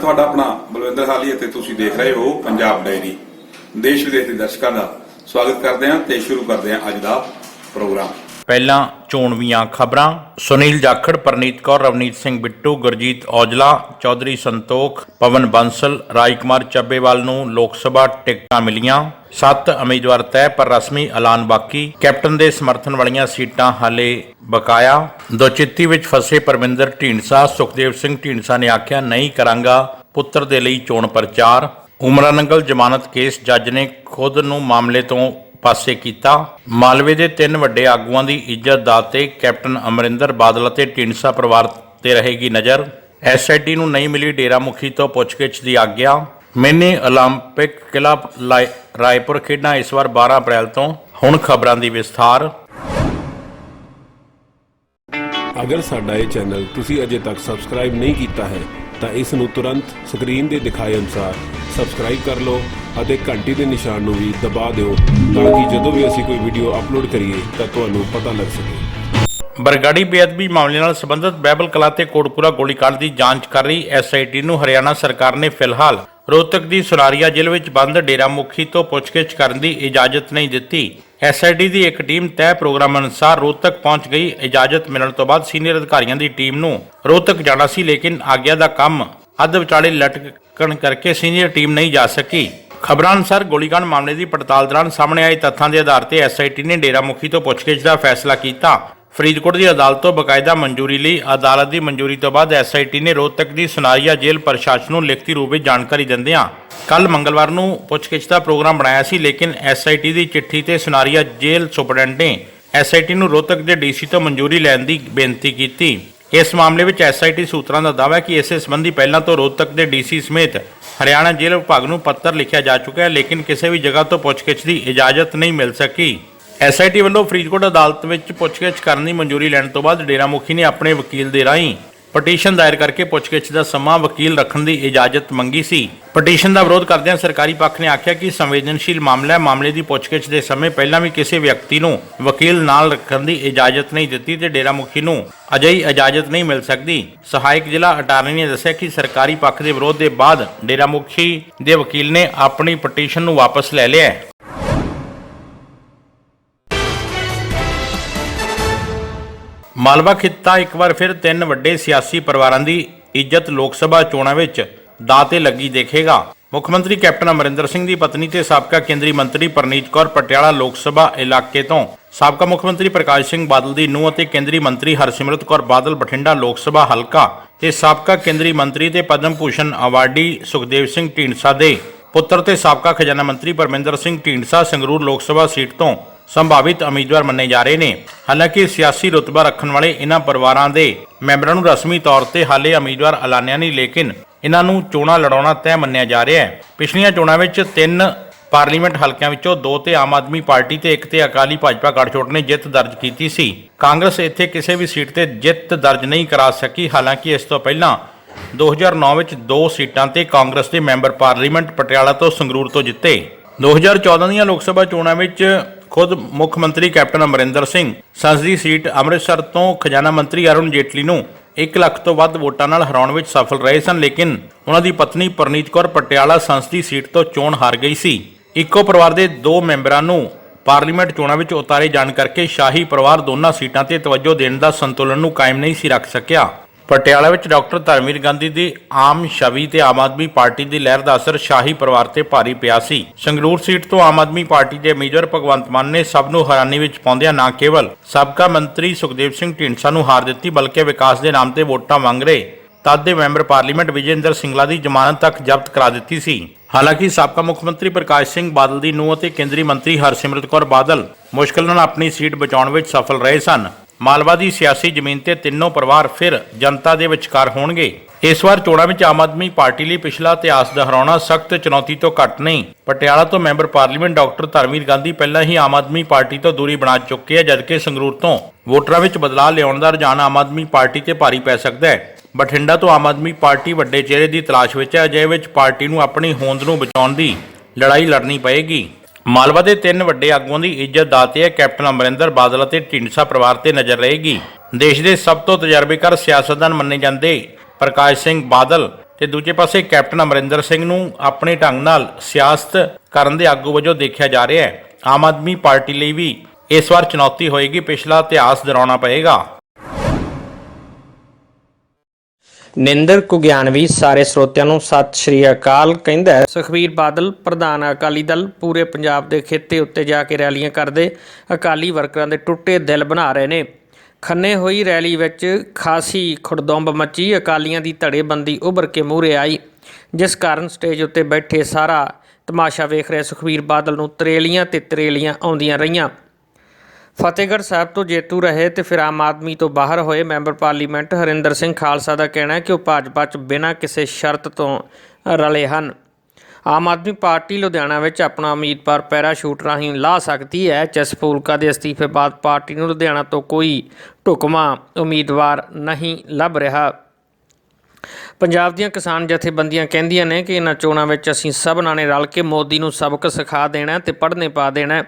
ਤੁਹਾਡਾ ਆਪਣਾ ਬਲਵਿੰਦਰ ਹਾਲੀ ਅਤੇ ਤੁਸੀਂ ਦੇਖ ਰਹੇ ਹੋ ਪੰਜਾਬ ਡਾਇਰੀ ਦੇਸ਼ ਵਿਦੇਸ਼ ਦੇ ਦਰਸ਼ਕਾਂ ਦਾ ਸਵਾਗਤ ਕਰਦੇ ਹਾਂ ਤੇ ਸ਼ੁਰੂ ਕਰਦੇ ਹਾਂ ਅੱਜ ਦਾ ਪ੍ਰੋਗਰਾਮ। ਪਹਿਲਾਂ ਚੋਣਵੀਆਂ ਖਬਰਾਂ। ਸੁਨੀਲ ਜਾਖੜ, ਪਰਨੀਤ ਕੌਰ, ਰਵਨੀਤ ਸਿੰਘ ਬਿੱਟੂ, ਗੁਰਜੀਤ ਔਜਲਾ, ਚੌਧਰੀ ਸੰਤੋਖ, ਪਵਨ ਬੰਸਲ, ਰਾਜਕੁਮਾਰ ਚੱਬੇਵਾਲ ਨੂੰ ਲੋਕ ਸਭਾ ਟਿਕਟਾਂ ਮਿਲੀਆਂ। ਸੱਤ ਉਮੀਦਵਾਰ ਤੈਅ, ਪਰ ਰਸਮੀ ਐਲਾਨ ਬਾਕੀ। ਕੈਪਟਨ ਦੇ ਸਮਰਥਨ ਵਾਲੀਆਂ ਸੀਟਾਂ ਹਾਲੇ ਬਕਾਇਆ। ਦੁਚਿੱਤੀ ਵਿੱਚ ਫਸੇ ਪਰਮਿੰਦਰ ਢੀਂਡਸਾ, ਸੁਖਦੇਵ ਸਿੰਘ ਢੀਂਡਸਾ ਨੇ ਆਖਿਆ, ਨਹੀਂ ਕਰਾਂਗਾ। ਪੁੱਤਰ ਦੇ ਲਈ ਚੋਣ ਪ੍ਰਚਾਰ। ਉਮਰਾ ਨੰਗਲ ਜ਼ਮਾਨਤ ਕੇਸ ਜੱਜ ਨੇ ਖੁਦ ਨੂੰ ਮਾਮਲੇ ਤੋਂ ਪਾਸੇ ਕੀਤਾ। ਮਾਲਵੇ ਦੇ ਤਿੰਨ ਵੱਡੇ ਆਗੂਆਂ ਦੀ ਇੱਜ਼ਤ ਦਾ ਤੇ ਕੈਪਟਨ ਅਮਰਿੰਦਰ ਬਾਦਲ ਅਤੇ ਢੀਂਡਸਾ ਪਰਿਵਾਰ ਤੇ ਰਹੇਗੀ ਨਜ਼ਰ। ਐਸਆਈਟੀ ਨੂੰ ਨਹੀਂ ਮਿਲੀ ਡੇਰਾ ਮੁਖੀ ਤੋਂ ਪੁੱਛਗਿੱਛ ਦੀ ਆਗਿਆ। ਮਿਨੀ 올림픽 ਕਿਲਾ ਲਾਇ- ਰਾਏਪੁਰ ਖੇਡਾਂ ਇਸ ਵਾਰ 12 ਅਪ੍ਰੈਲ ਤੋਂ ਹੁਣ ਖਬਰਾਂ ਦੀ ਵਿਸਥਾਰ ਅਗਰ ਸਾਡਾ ਇਹ ਚੈਨਲ ਤੁਸੀਂ ਅਜੇ ਤੱਕ ਸਬਸਕ੍ਰਾਈਬ ਨਹੀਂ ਕੀਤਾ ਹੈ ਤਾਂ ਇਸ ਨੂੰ ਤੁਰੰਤ ਸਕਰੀਨ ਦੇ ਦਿਖਾਏ ਅਨੁਸਾਰ ਸਬਸਕ੍ਰਾਈਬ ਕਰ ਲਓ ਅਤੇ ਘੰਟੀ ਦੇ ਨਿਸ਼ਾਨ ਨੂੰ ਵੀ ਦਬਾ ਦਿਓ ਤਾਂ ਕਿ ਜਦੋਂ ਵੀ ਅਸੀਂ ਕੋਈ ਵੀਡੀਓ ਅਪਲੋਡ ਕਰੀਏ ਤਾਂ ਤੁਹਾਨੂੰ ਪਤਾ ਲੱਗ ਸਕੇ ਬਰਗਾੜੀ ਬੇਅਦਬੀ ਮਾਮਲੇ ਨਾਲ ਸੰਬੰਧਿਤ ਬਾਈਬਲ ਕਲਾ ਤੇ ਕੋਟਪੂਰਾ ਗੋਲੀਕਾਂਡ ਦੀ ਜਾਂਚ ਕਰ ਰਹੀ ਐਸਆਈਟੀ ਨੂੰ ਹਰਿਆਣਾ ਸਰਕਾਰ ਨੇ ਫਿਲਹਾਲ ਰੋਹਤਕ ਦੀ ਸੁਨਾਰੀਆ ਜੇਲ੍ਹ ਵਿੱਚ ਬੰਦ ਡੇਰਾ ਮੁਖੀ ਤੋਂ ਪੁੱਛਗਿੱਛ ਕਰਨ ਦੀ ਇਜਾਜ਼ਤ ਨਹੀਂ ਦਿੱਤੀ। ਐਸਆਈਟੀ ਦੀ ਇੱਕ ਟੀਮ ਤੈਅ ਪ੍ਰੋਗਰਾਮ ਅਨੁਸਾਰ ਰੋਹਤਕ ਪਹੁੰਚ ਗਈ। ਇਜਾਜ਼ਤ ਮਿਲਣ ਤੋਂ ਬਾਅਦ ਸੀਨੀਅਰ ਅਧਿਕਾਰੀਆਂ ਦੀ ਟੀਮ ਨੂੰ ਰੋਹਤਕ ਜਾਣਾ ਸੀ, ਲੇਕਿਨ ਆਗਿਆ ਦਾ ਕੰਮ ਅੱਧ ਵਿਚਾਲੇ ਲਟਕਣ ਕਰਕੇ ਸੀਨੀਅਰ ਟੀਮ ਨਹੀਂ ਜਾ ਸਕੀ। ਖਬਰਾਂ ਅਨੁਸਾਰ ਗੋਲੀਕਾਂਡ ਮਾਮਲੇ ਦੀ ਪੜਤਾਲ ਦੌਰਾਨ ਸਾਹਮਣੇ ਆਏ ਤੱਥਾਂ ਦੇ ਆਧਾਰ ਤੇ ਐਸਆਈਟੀ ਨੇ ਡੇਰਾ ਮੁਖੀ ਤੋਂ ਪੁੱਛਗਿੱਛ ਦਾ ਫੈਸਲਾ ਕੀਤਾ। ਫਰੀਦਕੋਟ ਦੀ ਅਦਾਲਤ ਤੋਂ ਬਕਾਇਦਾ ਮਨਜ਼ੂਰੀ ਲਈ ਅਦਾਲਤ ਦੀ ਮਨਜ਼ੂਰੀ ਤੋਂ ਬਾਅਦ ਐਸਆਈਟੀ ਨੇ ਰੋਹਤਕ ਦੀ ਸੁਨਾਰੀਆ ਜੇਲ੍ਹ ਪ੍ਰਸ਼ਾਸਨ ਨੂੰ ਲਿਖਤੀ ਰੂਪ ਵਿੱਚ ਜਾਣਕਾਰੀ ਦਿੰਦਿਆਂ ਕੱਲ ਮੰਗਲਵਾਰ ਨੂੰ ਪੁੱਛਗਿੱਛ ਦਾ ਪ੍ਰੋਗਰਾਮ ਬਣਾਇਆ ਸੀ, ਲੇਕਿਨ ਐਸਆਈਟੀ ਦੀ ਚਿੱਠੀ ਤੇ ਸੁਨਾਰੀਆ ਜੇਲ੍ਹ ਸੁਪਰਡੈਂਟ ਨੇ ਐਸਆਈਟੀ ਨੂੰ ਰੋਹਤਕ ਦੇ ਡੀਸੀ ਤੋਂ ਮਨਜ਼ੂਰੀ ਲੈਣ ਦੀ ਬੇਨਤੀ ਕੀਤੀ। ਇਸ ਮਾਮਲੇ ਵਿੱਚ ਐਸਆਈਟੀ ਸੂਤਰਾਂ ਦਾ ਦਾਅਵਾ ਹੈ ਕਿ ਇਸੇ ਸੰਬੰਧੀ ਪਹਿਲਾਂ ਤੋਂ ਰੋਹਤਕ ਦੇ ਡੀਸੀ ਸਮੇਤ ਹਰਿਆਣਾ ਜੇਲ੍ਹ ਵਿਭਾਗ ਨੂੰ ਪੱਤਰ ਲਿਖਿਆ ਜਾ ਚੁੱਕਾ ਹੈ, ਲੇਕਿਨ ਕਿਸੇ ਵੀ ਜਗ੍ਹਾ ਤੋਂ ਪੁੱਛਗਿੱਛ ਦੀ ਇਜਾਜ਼ਤ ਨਹੀਂ ਮਿਲ ਸਕੀ। ਐਸਆਈਟੀ ਵੱਲੋਂ ਫਰੀਦਕੋਟ ਅਦਾਲਤ ਵਿੱਚ ਪੁੱਛਗਿੱਛ ਕਰਨ ਦੀ ਮਨਜ਼ੂਰੀ ਲੈਣ ਤੋਂ ਬਾਅਦ ਡੇਰਾ ਮੁਖੀ ਨੇ ਆਪਣੇ ਵਕੀਲ ਦੇ ਰਾਹੀਂ ਪਟੀਸ਼ਨ ਦਾਇਰ ਕਰਕੇ ਪੁੱਛਗਿੱਛ ਦਾ ਸਮਾਂ ਵਕੀਲ ਰੱਖਣ ਦੀ ਇਜਾਜ਼ਤ ਮੰਗੀ ਸੀ। ਪਟੀਸ਼ਨ ਦਾ ਵਿਰੋਧ ਕਰਦਿਆਂ ਸਰਕਾਰੀ ਪੱਖ ਨੇ ਆਖਿਆ ਕਿ ਸੰਵੇਦਨਸ਼ੀਲ ਮਾਮਲਾ ਹੈ। ਮਾਮਲੇ ਦੀ ਪੁੱਛਗਿੱਛ ਦੇ ਸਮੇਂ ਪਹਿਲਾਂ ਵੀ ਕਿਸੇ ਵਿਅਕਤੀ ਨੂੰ ਵਕੀਲ ਨਾਲ ਰੱਖਣ ਦੀ ਇਜਾਜ਼ਤ ਨਹੀਂ ਦਿੱਤੀ ਤੇ ਡੇਰਾ ਮੁਖੀ ਨੂੰ ਅਜਿਹੀ ਇਜਾਜ਼ਤ ਨਹੀਂ ਮਿਲ ਸਕਦੀ। ਸਹਾਇਕ ਜ਼ਿਲ੍ਹਾ ਅਟਾਰਨੀ ਨੇ ਦੱਸਿਆ ਕਿ ਸਰਕਾਰੀ ਪੱਖ ਦੇ ਵਿਰੋਧ ਦੇ ਬਾਅਦ ਡੇਰਾ ਮੁਖੀ ਦੇ ਵਕੀਲ ਨੇ ਆਪਣੀ ਪਟੀਸ਼ਨ ਨੂੰ ਵਾਪਸ ਲੈ ਲਿਆ ਮਾਲਵਾ ਖਿੱਤਾ ਇੱਕ ਵਾਰ ਫਿਰ ਤਿੰਨ ਵੱਡੇ ਸਿਆਸੀ ਪਰਿਵਾਰਾਂ ਦੀ ਇੱਜ਼ਤ ਲੋਕ ਸਭਾ ਚੋਣਾਂ ਵਿੱਚ ਦਾਅ ਲੱਗੀ ਦੇਖੇਗਾ। ਮੁੱਖ ਮੰਤਰੀ ਕੈਪਟਨ ਅਮਰਿੰਦਰ ਸਿੰਘ ਦੀ ਪਤਨੀ ਤੇ ਸਾਬਕਾ ਕੇਂਦਰੀ ਮੰਤਰੀ ਪਰਨੀਤ ਕੌਰ ਪਟਿਆਲਾ ਲੋਕ ਸਭਾ ਇਲਾਕੇ ਤੋਂ ਸਾਬਕਾ ਮੁੱਖ ਮੰਤਰੀ ਪ੍ਰਕਾਸ਼ ਸਿੰਘ ਬਾਦਲ ਦੀ ਨੂੰਹ ਅਤੇ ਕੇਂਦਰੀ ਮੰਤਰੀ ਹਰਸਿਮਰਤ ਕੌਰ ਬਾਦਲ ਬਠਿੰਡਾ ਲੋਕ ਸਭਾ ਹਲਕਾ ਤੇ ਸਾਬਕਾ ਕੇਂਦਰੀ ਮੰਤਰੀ ਤੇ ਪਦਮ ਭੂਸ਼ਣ ਅਵਾਰਡੀ ਸੁਖਦੇਵ ਸਿੰਘ ਢੀਂਡਸਾ ਦੇ ਪੁੱਤਰ ਤੇ ਸਾਬਕਾ ਖਜ਼ਾਨਾ ਮੰਤਰੀ ਪਰਮਿੰਦਰ ਸਿੰਘ ਢੀਂਡਸਾ ਸੰਗਰੂਰ ਲੋਕ ਸਭਾ ਸੀਟ ਤੋਂ ਸੰਭਾਵਿਤ ਉਮੀਦਵਾਰ ਮੰਨੇ ਜਾ ਰਹੇ ਨੇ। ਹਾਲਾਂਕਿ ਸਿਆਸੀ ਰੁਤਬਾ ਰੱਖਣ ਵਾਲੇ ਇਹਨਾਂ ਪਰਿਵਾਰਾਂ ਦੇ ਮੈਂਬਰਾਂ ਨੂੰ ਰਸਮੀ ਤੌਰ ਤੇ ਹਾਲੇ ਉਮੀਦਵਾਰ ਐਲਾਨਿਆ ਨਹੀਂ, ਲੇਕਿਨ ਇਹਨਾਂ ਨੂੰ ਚੋਣਾਂ ਲੜਾਉਣਾ ਤੈਅ ਮੰਨਿਆ ਜਾ ਰਿਹਾ ਹੈ। ਪਿਛਲੀਆਂ ਚੋਣਾਂ ਵਿੱਚ ਤਿੰਨ ਪਾਰਲੀਮੈਂਟ ਹਲਕਿਆਂ ਵਿੱਚੋਂ ਦੋ ਤੇ ਆਮ ਆਦਮੀ ਪਾਰਟੀ ਤੇ ਇੱਕ ਤੇ ਅਕਾਲੀ ਭਾਜਪਾ ਗੱਠਜੋੜ ਨੇ ਜਿੱਤ ਦਰਜ ਕੀਤੀ ਸੀ। ਕਾਂਗਰਸ ਇੱਥੇ ਕਿਸੇ ਵੀ ਸੀਟ ਤੇ ਜਿੱਤ ਦਰਜ ਨਹੀਂ ਕਰਾ ਸਕੀ। ਹਾਲਾਂਕਿ ਇਸ ਤੋਂ ਪਹਿਲਾਂ 2009 ਵਿੱਚ ਦੋ ਸੀਟਾਂ ਤੇ ਕਾਂਗਰਸ ਦੇ ਮੈਂਬਰ ਪਾਰਲੀਮੈਂਟ ਪਟਿਆਲਾ ਤੋਂ ਸੰਗਰੂਰ ਤੋਂ ਜਿੱਤੇ। 2014 ਦੀਆਂ ਲੋਕ ਸਭਾ ਚੋਣਾਂ ਵਿੱਚ ਖੁਦ ਮੁੱਖ ਮੰਤਰੀ ਕੈਪਟਨ ਅਮਰਿੰਦਰ ਸਿੰਘ, ਸੰਸਦੀ ਸੀਟ ਅੰਮ੍ਰਿਤਸਰ ਤੋਂ ਖਜ਼ਾਨਾ ਮੰਤਰੀ ਅਰੁਣ ਜੇਟਲੀ ਨੂੰ 1 ਲੱਖ ਤੋਂ ਵੱਧ ਵੋਟਾਂ ਨਾਲ ਹਰਾਉਣ ਵਿੱਚ ਸਫਲ ਰਹੇ ਸਨ, ਲੇਕਿਨ ਉਹਨਾਂ ਦੀ ਪਤਨੀ ਪਰਨੀਤ ਕੌਰ ਪਟਿਆਲਾ ਸੰਸਦੀ ਸੀਟ ਤੋਂ ਚੋਣ ਹਾਰ ਗਈ ਸੀ। ਇੱਕੋ ਪਰਿਵਾਰ ਦੇ ਦੋ ਮੈਂਬਰਾਂ ਨੂੰ ਪਾਰਲੀਮੈਂਟ ਚੋਣਾਂ ਵਿੱਚ ਉਤਾਰੇ ਜਾਣ ਕਰਕੇ ਸ਼ਾਹੀ ਪਰਿਵਾਰ ਦੋਨਾਂ ਸੀਟਾਂ ਤੇ ਤਵੱਜੋ ਦੇਣ ਦਾ ਸੰਤੁਲਨ ਨੂੰ ਕਾਇਮ ਨਹੀਂ ਸੀ ਰੱਖ ਸਕਿਆ। ਪਟਿਆਲਾ ਵਿੱਚ ਡਾਕਟਰ ਧਰਮਵੀਰ ਗਾਂਧੀ ਦੀ ਆਮ ਛਵੀ ਤੇ ਆਮ ਆਦਮੀ ਪਾਰਟੀ ਦੀ ਲਹਿਰ ਦਾ ਅਸਰ ਸ਼ਾਹੀ ਪਰਿਵਾਰ ਤੇ ਭਾਰੀ ਪਿਆ ਸੀ। ਸੰਗਰੂਰ ਸੀਟ ਤੋਂ ਆਮ ਆਦਮੀ ਪਾਰਟੀ ਦੇ ਉਮੀਦਵਾਰ ਭਗਵੰਤ ਮਾਨ ਨੇ ਸਭ ਨੂੰ ਹੈਰਾਨੀ ਵਿੱਚ ਪਾਉਂਦਿਆਂ ਨਾ ਕੇਵਲ ਸਾਬਕਾ ਮੰਤਰੀ ਸੁਖਦੇਵ ਸਿੰਘ ਢੀਂਡਸਾ ਨੂੰ ਹਾਰ ਦਿੱਤੀ, ਬਲਕਿ ਵਿਕਾਸ ਦੇ ਨਾਮ ਤੇ ਵੋਟਾਂ ਮੰਗ ਰਹੇ ਤਦ ਦੇ ਮੈਂਬਰ ਪਾਰਲੀਮੈਂਟ ਵਿਜੇਂਦਰ ਸਿੰਗਲਾ ਦੀ ਜ਼ਮਾਨਤ ਤੱਕ ਜ਼ਬਤ ਕਰਾ ਦਿੱਤੀ ਸੀ। ਹਾਲਾਂਕਿ ਸਾਬਕਾ ਮੁੱਖ ਮੰਤਰੀ ਪ੍ਰਕਾਸ਼ ਸਿੰਘ ਬਾਦਲ ਦੀ ਨੂੰਹ ਅਤੇ ਕੇਂਦਰੀ ਮੰਤਰੀ ਹਰਸਿਮਰਤ ਕੌਰ ਬਾਦਲ ਮੁਸ਼ਕਲ ਨਾਲ ਆਪਣੀ ਸੀਟ ਬਚਾਉਣ ਵਿੱਚ ਸਫਲ ਰਹੇ ਸਨ। ਮਾਲਵਾ ਦੀ ਸਿਆਸੀ ਜ਼ਮੀਨ ਤੇ ਤਿੰਨੋਂ ਪਰਿਵਾਰ ਫਿਰ ਜਨਤਾ ਦੇ ਵਿਚਕਾਰ ਹੋਣਗੇ। ਇਸ ਵਾਰ ਚੋਣਾਂ ਵਿੱਚ ਆਮ ਆਦਮੀ ਪਾਰਟੀ ਲਈ ਪਿਛਲਾ ਇਤਿਹਾਸ ਦੁਹਰਾਉਣਾ ਸਖਤ ਚੁਣੌਤੀ ਤੋਂ ਘੱਟ ਨਹੀਂ। ਪਟਿਆਲਾ ਤੋਂ member parliament doctor Dharamvir Gandhi ਪਹਿਲਾਂ ਹੀ ਆਮ ਆਦਮੀ ਪਾਰਟੀ ਤੋਂ ਦੂਰੀ ਬਣਾ ਚੁੱਕੇ ਹੈ ਜਦਕਿ ਸੰਗਰੂਰ ਤੋਂ ਵੋਟਰਾਂ ਵਿੱਚ ਬਦਲਾਅ ਲਿਆਉਣ ਦਾ ਰੁਝਾਨ ਆਮ ਆਦਮੀ ਪਾਰਟੀ ਤੇ ਭਾਰੀ ਪੈ ਸਕਦਾ ਹੈ। ਬਠਿੰਡਾ ਤੋਂ ਆਮ ਆਦਮੀ ਪਾਰਟੀ ਵੱਡੇ ਚਿਹਰੇ ਦੀ ਤਲਾਸ਼ ਵਿੱਚ ਹੈ ਅਜਿਹੇ ਵਿੱਚ ਪਾਰਟੀ ਨੂੰ ਆਪਣੀ ਹੋਂਦ ਨੂੰ ਬਚਾਉਣ ਦੀ ਲੜਾਈ ਲੜਨੀ ਪਏਗੀ। ਮਾਲਵਾ ਦੇ ਤਿੰਨ ਵੱਡੇ ਆਗੂਆਂ ਦੀ ਇੱਜ਼ਤ ਦਾਤੇ ਹੈ ਕੈਪਟਨ ਅਮਰਿੰਦਰ ਬਾਦਲ ਅਤੇ ਢੀਂਡਸਾ ਪਰਿਵਾਰ ਤੇ ਨਜ਼ਰ ਰਹੇਗੀ। ਦੇਸ਼ ਦੇ ਸਭ ਤੋਂ ਤਜਰਬੇਕਾਰ ਸਿਆਸਤਦਾਨ ਮੰਨੇ ਜਾਂਦੇ ਪ੍ਰਕਾਸ਼ ਸਿੰਘ ਬਾਦਲ ਤੇ ਦੂਜੇ ਪਾਸੇ ਕੈਪਟਨ ਅਮਰਿੰਦਰ ਸਿੰਘ ਨੂੰ ਆਪਣੇ ਢੰਗ ਨਾਲ ਸਿਆਸਤ ਕਰਨ ਦੇ ਆਗੂ ਵਜੋਂ ਦੇਖਿਆ ਜਾ ਰਿਹਾ ਹੈ। ਆਮ ਆਦਮੀ ਪਾਰਟੀ ਲਈ ਵੀ ਇਸ ਵਾਰ ਚੁਣੌਤੀ ਹੋਏਗੀ, ਪਿਛਲਾ ਇਤਿਹਾਸ ਦੁਹਰਾਉਣਾ ਪਏਗਾ। ਨਿੰਦਰ ਕੁਗਿਆਨਵੀ ਸਾਰੇ ਸਰੋਤਿਆਂ ਨੂੰ ਸਤਿ ਸ਼੍ਰੀ ਅਕਾਲ ਕਹਿੰਦਾ ਹੈ। ਸੁਖਬੀਰ ਬਾਦਲ, ਪ੍ਰਧਾਨ ਅਕਾਲੀ ਦਲ ਪੂਰੇ ਪੰਜਾਬ ਦੇ ਖੇਤੇ ਉੱਤੇ ਜਾ ਕੇ ਰੈਲੀਆਂ ਕਰਦੇ ਅਕਾਲੀ ਵਰਕਰਾਂ ਦੇ ਟੁੱਟੇ ਦਿਲ ਬਣਾ ਰਹੇ ਨੇ। ਖੰਨੇ ਹੋਈ ਰੈਲੀ ਵਿੱਚ ਖਾਸੀ ਖੁੜਦੁੰਬ ਮੱਚੀ, ਅਕਾਲੀਆਂ ਦੀ ਧੜੇਬੰਦੀ ਉੱਭਰ ਕੇ ਮੂਹਰੇ ਆਈ। ਜਿਸ ਕਾਰਨ ਸਟੇਜ ਉੱਤੇ ਬੈਠੇ ਸਾਰਾ ਤਮਾਸ਼ਾ ਵੇਖ ਰਿਹਾ ਸੁਖਬੀਰ ਬਾਦਲ ਨੂੰ ਤਰੇਲੀਆਂ ਤੇ ਤਰੇਲੀਆਂ ਆਉਂਦੀਆਂ ਰਹੀਆਂ। ਫਤਿਹਗੜ੍ਹ ਸਾਹਿਬ ਤੋਂ ਜੇਤੂ ਰਹੇ ਤੇ ਫਿਰ ਆਮ ਆਦਮੀ ਤੋਂ ਬਾਹਰ ਹੋਏ ਮੈਂਬਰ ਪਾਰਲੀਮੈਂਟ ਹਰਿੰਦਰ ਸਿੰਘ ਖਾਲਸਾ ਦਾ ਕਹਿਣਾ ਹੈ ਕਿ ਉਹ ਭਾਜਪਾ 'ਚ ਬਿਨਾਂ ਕਿਸੇ ਸ਼ਰਤ ਤੋਂ ਰਲੇ ਹਨ। ਆਮ ਆਦਮੀ ਪਾਰਟੀ ਲੁਧਿਆਣਾ ਵਿੱਚ ਆਪਣਾ ਉਮੀਦਵਾਰ ਪੈਰਾਸ਼ੂਟ ਰਾਹੀਂ ਲਾ ਸਕਦੀ ਹੈ। ਜਸਪੂਲਕਾ ਦੇ ਅਸਤੀਫੇ ਬਾਅਦ ਪਾਰਟੀ ਨੂੰ ਲੁਧਿਆਣਾ ਤੋਂ ਕੋਈ ਢੁਕਵਾਂ ਉਮੀਦਵਾਰ ਨਹੀਂ ਲੱਭ ਰਿਹਾ। ਪੰਜਾਬ ਦੀਆਂ ਕਿਸਾਨ ਜਥੇਬੰਦੀਆਂ ਕਹਿੰਦੀਆਂ ਨੇ ਕਿ ਇਹਨਾਂ ਚੋਣਾਂ ਵਿੱਚ ਅਸੀਂ ਸਭਨਾਂ ਨੇ ਰਲ ਕੇ ਮੋਦੀ ਨੂੰ ਸਬਕ ਸਿਖਾ ਦੇਣਾ ਹੈ ਤੇ ਪੜ੍ਹਨੇ ਪਾ ਦੇਣਾ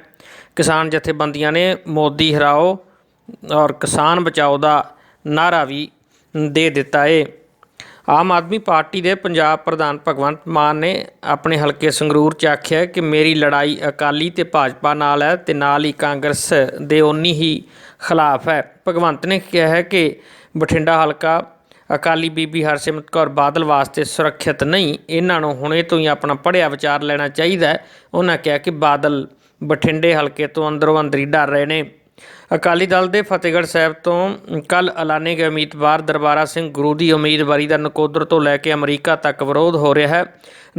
ਕਿਸਾਨ ਜਥੇਬੰਦੀਆਂ ਨੇ ਮੋਦੀ ਹਰਾਓ ਔਰ ਕਿਸਾਨ ਬਚਾਓ ਦਾ ਨਾਰਾ ਵੀ ਦੇ ਦਿੱਤਾ ਏ। ਆਮ ਆਦਮੀ ਪਾਰਟੀ ਦੇ ਪੰਜਾਬ ਪ੍ਰਧਾਨ ਭਗਵੰਤ ਮਾਨ ਨੇ ਆਪਣੇ ਹਲਕੇ ਸੰਗਰੂਰ 'ਚ ਆਖਿਆ ਕਿ ਮੇਰੀ ਲੜਾਈ ਅਕਾਲੀ ਤੇ ਭਾਜਪਾ ਨਾਲ ਹੈ ਤੇ ਨਾਲ ਹੀ ਕਾਂਗਰਸ ਦੇ ਉਨੀ ਹੀ ਖਿਲਾਫ ਹੈ। ਭਗਵੰਤ ਨੇ ਕਿਹਾ ਹੈ ਕਿ ਬਠਿੰਡਾ ਹਲਕਾ ਅਕਾਲੀ ਬੀਬੀ ਹਰਸਿਮਰਤ ਕੌਰ ਬਾਦਲ ਵਾਸਤੇ ਸੁਰੱਖਿਅਤ ਨਹੀਂ, ਇਹਨਾਂ ਨੂੰ ਹੁਣੇ ਤੋਂ ਹੀ ਆਪਣਾ ਪੜ੍ਹਿਆ ਵਿਚਾਰ ਲੈਣਾ ਚਾਹੀਦਾ ਉਹਨਾਂ ਕਿਹਾ ਕਿ ਬਾਦਲ ਬਠਿੰਡੇ ਹਲਕੇ ਤੋਂ ਅੰਦਰੋਂ ਅੰਦਰੀ ਡਰ ਰਹੇ ਨੇ। ਅਕਾਲੀ ਦਲ ਦੇ ਫਤਿਹਗੜ੍ਹ ਸਾਹਿਬ ਤੋਂ ਕੱਲ ਐਲਾਨੇ ਗਏ ਉਮੀਦਵਾਰ ਦਰਬਾਰਾ ਸਿੰਘ ਗੁਰੂ ਦੀ ਉਮੀਦਵਾਰੀ ਦਾ ਨਕੋਦਰ ਤੋਂ ਲੈ ਕੇ ਅਮਰੀਕਾ ਤੱਕ ਵਿਰੋਧ ਹੋ ਰਿਹਾ ਹੈ।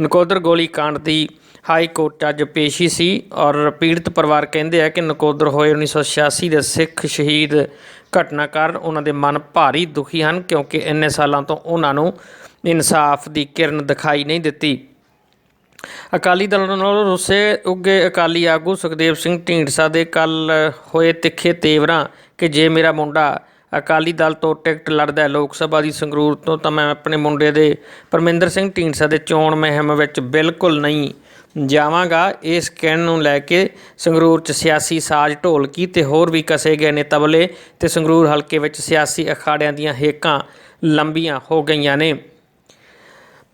ਨਕੋਦਰ ਗੋਲੀ ਦੀ ਹਾਈ ਕੋਰਟ 'ਚ ਅੱਜ ਪੇਸ਼ੀ ਸੀ ਔਰ ਪੀੜਤ ਪਰਿਵਾਰ ਕਹਿੰਦੇ ਆ ਕਿ ਨਕੋਦਰ ਹੋਏ 1986 ਦੇ ਸਿੱਖ ਸ਼ਹੀਦ ਘਟਨਾ ਕਾਰਨ ਉਹਨਾਂ ਦੇ ਮਨ ਭਾਰੀ ਦੁਖੀ ਹਨ ਕਿਉਂਕਿ ਇੰਨੇ ਸਾਲਾਂ ਤੋਂ ਉਹਨਾਂ ਨੂੰ ਇਨਸਾਫ ਦੀ ਕਿਰਨ ਦਿਖਾਈ ਨਹੀਂ ਦਿੱਤੀ। ਅਕਾਲੀ ਦਲ ਨਾਲ ਰੁੱਸੇ ਉੱਗੇ ਅਕਾਲੀ ਆਗੂ ਸੁਖਦੇਵ ਸਿੰਘ ਢੀਂਡਸਾ ਦੇ ਕੱਲ ਹੋਏ ਤਿੱਖੇ ਤੇਵਰਾਂ ਕਿ ਜੇ ਮੇਰਾ ਮੁੰਡਾ ਅਕਾਲੀ ਦਲ ਤੋਂ ਟਿਕਟ ਲੜਦਾ ਲੋਕ ਸਭਾ ਦੀ ਸੰਗਰੂਰ ਤੋਂ, ਤਾਂ ਮੈਂ ਆਪਣੇ ਮੁੰਡੇ ਦੇ ਪਰਮਿੰਦਰ ਸਿੰਘ ਢੀਂਡਸਾ ਦੇ ਚੋਣ ਮੁਹਿੰਮ ਵਿੱਚ ਬਿਲਕੁਲ ਨਹੀਂ ਜਾਵਾਂਗਾ। ਇਸ ਕਹਿਣ ਨੂੰ ਲੈ ਕੇ ਸੰਗਰੂਰ 'ਚ ਸਿਆਸੀ ਸਾਜ਼ ਢੋਲਕੀ ਤੇ ਹੋਰ ਵੀ ਕਸੇ ਗਏ ਨੇ ਤਬਲੇ ਤੇ ਸੰਗਰੂਰ ਹਲਕੇ ਵਿੱਚ ਸਿਆਸੀ ਅਖਾੜਿਆਂ ਦੀਆਂ ਹੇਕਾਂ ਲੰਬੀਆਂ ਹੋ ਗਈਆਂ ਨੇ।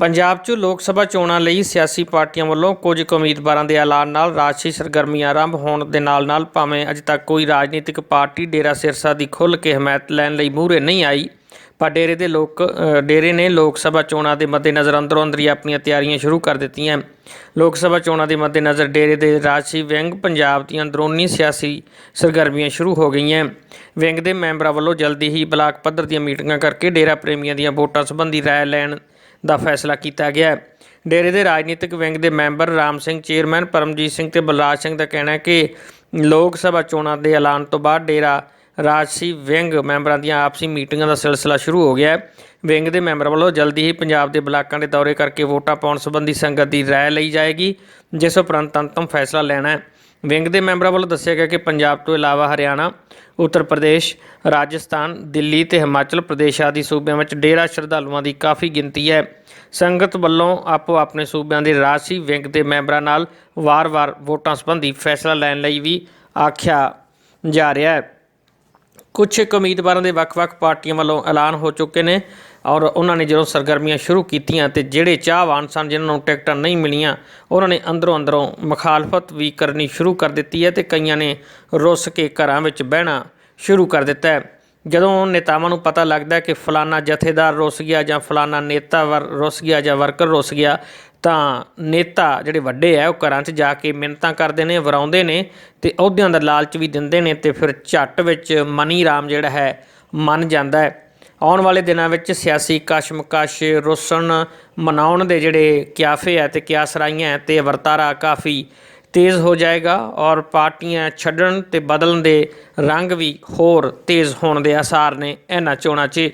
ਪੰਜਾਬ 'ਚ ਲੋਕ ਸਭਾ ਚੋਣਾਂ ਲਈ ਸਿਆਸੀ ਪਾਰਟੀਆਂ ਵੱਲੋਂ ਕੁਝ ਕੁ ਉਮੀਦਵਾਰਾਂ ਦੇ ਐਲਾਨ ਨਾਲ ਰਾਜਸੀ ਸਰਗਰਮੀਆਂ ਆਰੰਭ ਹੋਣ ਦੇ ਨਾਲ-ਨਾਲ ਭਾਵੇਂ ਅਜੇ ਤੱਕ ਕੋਈ ਰਾਜਨੀਤਿਕ ਪਾਰਟੀ ਡੇਰਾ ਸਿਰਸਾ ਦੀ ਖੁੱਲ੍ਹ ਕੇ ਹਮਾਇਤ ਲੈਣ ਲਈ ਮੂਹਰੇ ਨਹੀਂ ਆਈ। ਪਰ ਡੇਰੇ ਦੇ ਲੋਕ ਡੇਰੇ ਨੇ ਲੋਕ ਸਭਾ ਚੋਣਾਂ ਦੇ ਮੱਦੇਨਜ਼ਰ ਅੰਦਰੋਂ ਅੰਦਰੀ ਆਪਣੀਆਂ ਤਿਆਰੀਆਂ ਸ਼ੁਰੂ ਕਰ ਦਿੱਤੀਆਂ। ਲੋਕ ਸਭਾ ਚੋਣਾਂ ਦੇ ਮੱਦੇਨਜ਼ਰ ਡੇਰੇ ਦੇ ਰਾਜਸੀ ਵਿੰਗ ਪੰਜਾਬ ਦੀਆਂ ਅੰਦਰੂਨੀ ਸਿਆਸੀ ਸਰਗਰਮੀਆਂ ਸ਼ੁਰੂ ਹੋ ਗਈਆਂ। ਵਿੰਗ ਦੇ ਮੈਂਬਰਾਂ ਵੱਲੋਂ ਜਲਦੀ ਹੀ ਬਲਾਕ ਪੱਧਰ ਦੀਆਂ ਮੀਟਿੰਗਾਂ ਕਰਕੇ ਡੇਰਾ ਪ੍ਰੇਮੀਆਂ ਦੀਆਂ ਵੋਟਾਂ ਸੰਬੰਧੀ ਰਾਏ ਲੈਣ ਦਾ ਫੈਸਲਾ ਕੀਤਾ ਗਿਆ। ਹੈ ਡੇਰੇ ਦੇ ਰਾਜਨੀਤਿਕ ਵਿੰਗ ਦੇ ਮੈਂਬਰ ਰਾਮ ਸਿੰਘ, ਚੇਅਰਮੈਨ ਪਰਮਜੀਤ ਸਿੰਘ ਤੇ ਬਲਰਾਜ ਸਿੰਘ ਦਾ ਕਹਿਣਾ ਹੈ ਕਿ ਲੋਕ ਸਭਾ ਚੋਣਾਂ ਦੇ ਐਲਾਨ ਤੋਂ ਬਾਅਦ ਡੇਰਾ ਰਾਜਸੀ ਵਿੰਗ ਮੈਂਬਰਾਂ ਦੀਆਂ ਆਪਸੀ ਮੀਟਿੰਗਾਂ ਦਾ ਸਿਲਸਿਲਾ ਸ਼ੁਰੂ ਹੋ ਗਿਆ ਹੈ। ਵਿੰਗ ਦੇ ਮੈਂਬਰ ਵੱਲੋਂ ਜਲਦੀ ਹੀ ਪੰਜਾਬ ਦੇ ਬਲਾਕਾਂ ਦੇ ਦੌਰੇ ਕਰਕੇ ਵੋਟਾਂ ਪਾਉਣ ਸੰਬੰਧੀ ਸੰਗਤ ਦੀ ਰਾਏ ਲਈ ਜਾਏਗੀ, ਜਿਸ ਉਪਰੰਤ ਅੰਤਮ ਫੈਸਲਾ ਲੈਣਾ ਹੈ। ਵਿੰਗ ਦੇ ਮੈਂਬਰਾਂ ਵੱਲੋਂ ਦੱਸਿਆ ਗਿਆ ਕਿ ਪੰਜਾਬ ਤੋਂ ਇਲਾਵਾ ਹਰਿਆਣਾ, ਉੱਤਰ ਪ੍ਰਦੇਸ਼, ਰਾਜਸਥਾਨ, ਦਿੱਲੀ ਤੇ ਹਿਮਾਚਲ ਪ੍ਰਦੇਸ਼ ਆਦਿ ਸੂਬਿਆਂ ਵਿੱਚ ਡੇਰਾ ਸ਼ਰਧਾਲੂਆਂ ਦੀ ਕਾਫੀ ਗਿਣਤੀ ਹੈ। ਸੰਗਤ ਵੱਲੋਂ ਆਪੋ ਆਪਣੇ ਸੂਬਿਆਂ ਦੇ ਰਾਜਸੀ ਵਿੰਗ ਦੇ ਮੈਂਬਰਾਂ ਨਾਲ ਵਾਰ-ਵਾਰ ਵੋਟਾਂ ਸੰਬੰਧੀ ਫੈਸਲਾ ਲੈਣ ਲਈ ਵੀ ਆਖਿਆ ਜਾ ਰਿਹਾ ਹੈ। ਕੁਝ ਇੱਕ ਉਮੀਦਵਾਰਾਂ ਦੇ ਵੱਖ-ਵੱਖ ਪਾਰਟੀਆਂ ਵੱਲੋਂ ਐਲਾਨ ਹੋ ਚੁੱਕੇ ਨੇ ਔਰ ਉਹਨਾਂ ਨੇ ਜਦੋਂ ਸਰਗਰਮੀਆਂ ਸ਼ੁਰੂ ਕੀਤੀਆਂ ਤੇ ਜਿਹੜੇ ਚਾਹਵਾਨ ਸਨ ਜਿਨ੍ਹਾਂ ਨੂੰ ਟਿਕਟਾਂ ਨਹੀਂ ਮਿਲੀਆਂ, ਉਹਨਾਂ ਨੇ ਅੰਦਰੋਂ ਅੰਦਰੋਂ ਮੁਖਾਲਫਤ ਵੀ ਕਰਨੀ ਸ਼ੁਰੂ ਕਰ ਦਿੱਤੀ ਹੈ ਤੇ ਕਈਆਂ ਨੇ ਰੁੱਸ ਕੇ ਘਰਾਂ ਵਿੱਚ ਬਹਿਣਾ ਸ਼ੁਰੂ ਕਰ ਦਿੱਤਾ ਹੈ। ਜਦੋਂ ਨੇਤਾਵਾਂ ਨੂੰ ਪਤਾ ਲੱਗਦਾ ਕਿ ਫਲਾਨਾ ਜਥੇਦਾਰ ਰੁੱਸ ਗਿਆ ਜਾਂ ਫਲਾਨਾ ਨੇਤਾ ਵਰ, ਰੁੱਸ ਗਿਆ ਜਾਂ ਵਰਕਰ ਰੁੱਸ ਗਿਆ ਤਾਂ ਨੇਤਾ ਜਿਹੜੇ ਵੱਡੇ ਆ, ਉਹ ਘਰਾਂ 'ਚ ਜਾ ਕੇ ਮਿੰਨਤਾਂ ਕਰਦੇ ਨੇ, ਵਰਾਉਂਦੇ ਨੇ ਤੇ ਅਹੁਦਿਆਂ ਦਾ ਲਾਲਚ ਵੀ ਦਿੰਦੇ ਨੇ ਤੇ ਫਿਰ ਝੱਟ ਵਿੱਚ ਮਨੀ ਰਾਮ ਜਿਹੜਾ ਹੈ, ਮੰਨ ਜਾਂਦਾ ਹੈ। ਆਉਣ ਵਾਲੇ ਦਿਨਾਂ ਵਿੱਚ ਸਿਆਸੀ ਕਸ਼ਮਕਸ਼, ਰੁੱਸਣ ਮਨਾਉਣ ਦੇ ਜਿਹੜੇ ਕਿਆਫੇ ਹੈ ਤੇ ਕਿਆਸਰਾਈਆਂ ਹੈ ਤੇ ਵਰਤਾਰਾ ਕਾਫੀ ਤੇਜ਼ ਹੋ ਜਾਏਗਾ ਔਰ ਪਾਰਟੀਆਂ ਛੱਡਣ ਤੇ ਬਦਲਣ ਦੇ ਰੰਗ ਵੀ ਹੋਰ ਤੇਜ਼ ਹੋਣ ਦੇ ਆਸਾਰ ਨੇ, ਇਹਨਾਂ ਚੋਣਾਂ 'ਚ।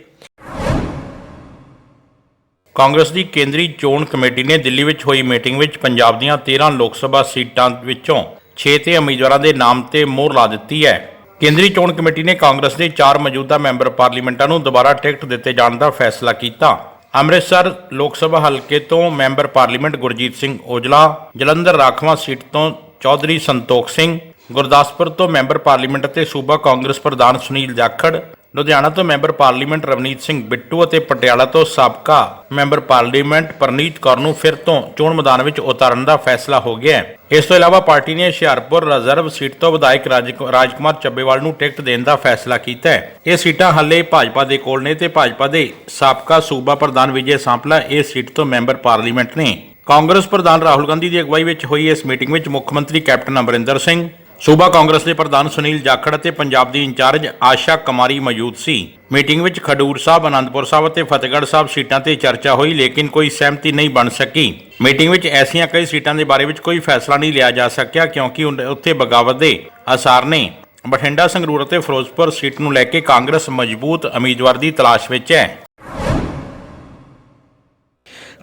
ਕਾਂਗਰਸ ਦੀ ਕੇਂਦਰੀ ਚੋਣ ਕਮੇਟੀ ਨੇ ਦਿੱਲੀ ਵਿੱਚ ਹੋਈ ਮੀਟਿੰਗ ਵਿੱਚ ਪੰਜਾਬ ਦੀਆਂ 13 ਲੋਕ ਸਭਾ ਸੀਟਾਂ ਵਿੱਚੋਂ 6 ਤੇ ਉਮੀਦਵਾਰਾਂ ਦੇ ਨਾਮ ਤੇ ਮੋਹਰ ਲਾ ਦਿੱਤੀ ਹੈ। ਕੇਂਦਰੀ ਚੋਣ ਕਮੇਟੀ ਨੇ ਕਾਂਗਰਸ ਦੇ 4 ਮੌਜੂਦਾ ਮੈਂਬਰ ਪਾਰਲੀਮੈਂਟਾਂ ਨੂੰ ਦੁਬਾਰਾ ਟਿਕਟ ਦਿੱਤੇ ਜਾਣ ਦਾ ਫੈਸਲਾ ਕੀਤਾ। ਅੰਮ੍ਰਿਤਸਰ ਲੋਕ ਸਭਾ ਹਲਕੇ ਤੋਂ ਮੈਂਬਰ ਪਾਰਲੀਮੈਂਟ ਗੁਰਜੀਤ ਸਿੰਘ ਔਜਲਾ, ਜਲੰਧਰ ਰਾਖਵਾਂ ਸੀਟ ਤੋਂ ਚੌਧਰੀ ਸੰਤੋਖ ਸਿੰਘ, ਗੁਰਦਾਸਪੁਰ ਤੋਂ ਮੈਂਬਰ ਪਾਰਲੀਮੈਂਟ ਅਤੇ ਸੂਬਾ ਕਾਂਗਰਸ ਪ੍ਰਧਾਨ ਸੁਨੀਲ ਜਾਖੜ ਲੁਧਿਆਣਾ ਤੋਂ ਮੈਂਬਰ ਪਾਰਲੀਮੈਂਟ ਰਵਨੀਤ ਸਿੰਘ ਬਿੱਟੂ ਅਤੇ ਪਟਿਆਲਾ ਤੋਂ ਸਾਬਕਾ ਮੈਂਬਰ ਪਾਰਲੀਮੈਂਟ ਪਰਨੀਤ ਕੌਰ ਨੂੰ ਫਿਰ ਤੋਂ ਚੋਣ ਮੈਦਾਨ ਵਿੱਚ ਉਤਾਰਨ ਦਾ ਫੈਸਲਾ ਹੋ ਗਿਆ ਹੈ। ਇਸ ਤੋਂ ਇਲਾਵਾ ਪਾਰਟੀ ਨੇ ਹੁਸ਼ਿਆਰਪੁਰ ਰਿਜ਼ਰਵ ਸੀਟ ਤੋਂ ਵਿਧਾਇਕ ਰਾਜ ਰਾਜਕੁਮਾਰ ਚੱਬੇਵਾਲ ਨੂੰ ਟਿਕਟ ਦੇਣ ਦਾ ਫੈਸਲਾ ਕੀਤਾ ਹੈ। ਇਹ ਸੀਟਾਂ ਹਾਲੇ ਭਾਜਪਾ ਦੇ ਕੋਲ ਨੇ ਤੇ ਭਾਜਪਾ ਦੇ ਸਾਬਕਾ ਸੂਬਾ ਪ੍ਰਧਾਨ ਵਿਜੇ ਸਾਂਪਲਾ ਇਸ ਸੀਟ ਤੋਂ ਮੈਂਬਰ ਪਾਰਲੀਮੈਂਟ ਨੇ। ਕਾਂਗਰਸ ਪ੍ਰਧਾਨ ਰਾਹੁਲ ਗਾਂਧੀ ਦੀ ਅਗਵਾਈ ਵਿੱਚ ਹੋਈ ਇਸ ਮੀਟਿੰਗ ਵਿੱਚ ਮੁੱਖ ਮੰਤਰੀ ਕੈਪਟਨ ਅਮਰਿੰਦਰ ਸਿੰਘ ਸੂਬਾ ਕਾਂਗਰਸ ਦੇ ਪ੍ਰਧਾਨ ਸੁਨੀਲ ਜਾਖੜ ਅਤੇ ਪੰਜਾਬ ਦੀ ਇੰਚਾਰਜ ਆਸ਼ਾ ਕੁਮਾਰੀ ਮੌਜੂਦ ਸੀ। ਮੀਟਿੰਗ ਵਿੱਚ ਖਡੂਰ ਸਾਹਿਬ, ਅਨੰਦਪੁਰ ਸਾਹਿਬ ਅਤੇ ਫਤਿਹਗੜ੍ਹ ਸਾਹਿਬ ਸੀਟਾਂ ਤੇ ਚਰਚਾ ਹੋਈ, ਲੇਕਿਨ ਕੋਈ ਸਹਿਮਤੀ ਨਹੀਂ ਬਣ ਸਕੀ। ਮੀਟਿੰਗ ਵਿੱਚ ਐਸੀਆਂ ਕਈ ਸੀਟਾਂ ਦੇ ਬਾਰੇ ਵਿੱਚ ਕੋਈ ਫੈਸਲਾ ਨਹੀਂ ਲਿਆ ਜਾ ਸਕਿਆ, ਕਿਉਂਕਿ ਉੱਥੇ ਬਗਾਵਤ ਦੇ ਅਸਾਰ ਨੇ। ਬਠਿੰਡਾ, ਸੰਗਰੂਰ ਅਤੇ ਫਿਰੋਜ਼ਪੁਰ ਸੀਟ ਨੂੰ ਲੈ ਕੇ ਕਾਂਗਰਸ ਮਜ਼ਬੂਤ ਉਮੀਦਵਾਰ ਦੀ ਤਲਾਸ਼ ਵਿੱਚ ਹੈ।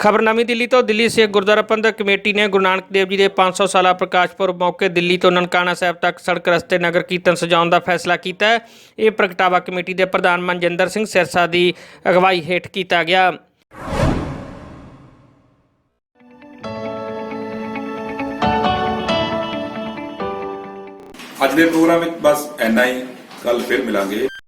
ਖਬਰ ਨਵੀਂ ਦਿੱਲੀ ਤੋਂ, ਦਿੱਲੀ ਸਿੱਖ ਗੁਰਦੁਆਰਾ ਪ੍ਰਬੰਧਕ ਕਮੇਟੀ ਨੇ ਗੁਰੂ ਨਾਨਕ ਦੇਵ ਜੀ ਦੇ 500 ਸਾਲਾ ਪ੍ਰਕਾਸ਼ ਪੁਰਬ ਮੌਕੇ ਦਿੱਲੀ ਤੋਂ ਨਨਕਾਣਾ ਸਾਹਿਬ ਤੱਕ ਸੜਕ ਰਸਤੇ ਨਗਰ ਕੀਰਤਨ ਸਜਾਉਣ ਦਾ ਫੈਸਲਾ ਕੀਤਾ ਇਹ ਪ੍ਰਗਟਾਵਾ ਕਮੇਟੀ ਦੇ ਪ੍ਰਧਾਨ ਮਨਜਿੰਦਰ ਸਿੰਘ ਸਿਰਸਾ ਦੀ ਅਗਵਾਈ ਹੇਠ ਕੀਤਾ ਗਿਆ। ਅੱਜ ਦੇ ਪ੍ਰੋਗਰਾਮ ਵਿੱਚ ਬਸ ਇੰਨਾ ਹੀ। ਕੱਲ ਫਿਰ ਮਿਲਾਂਗੇ।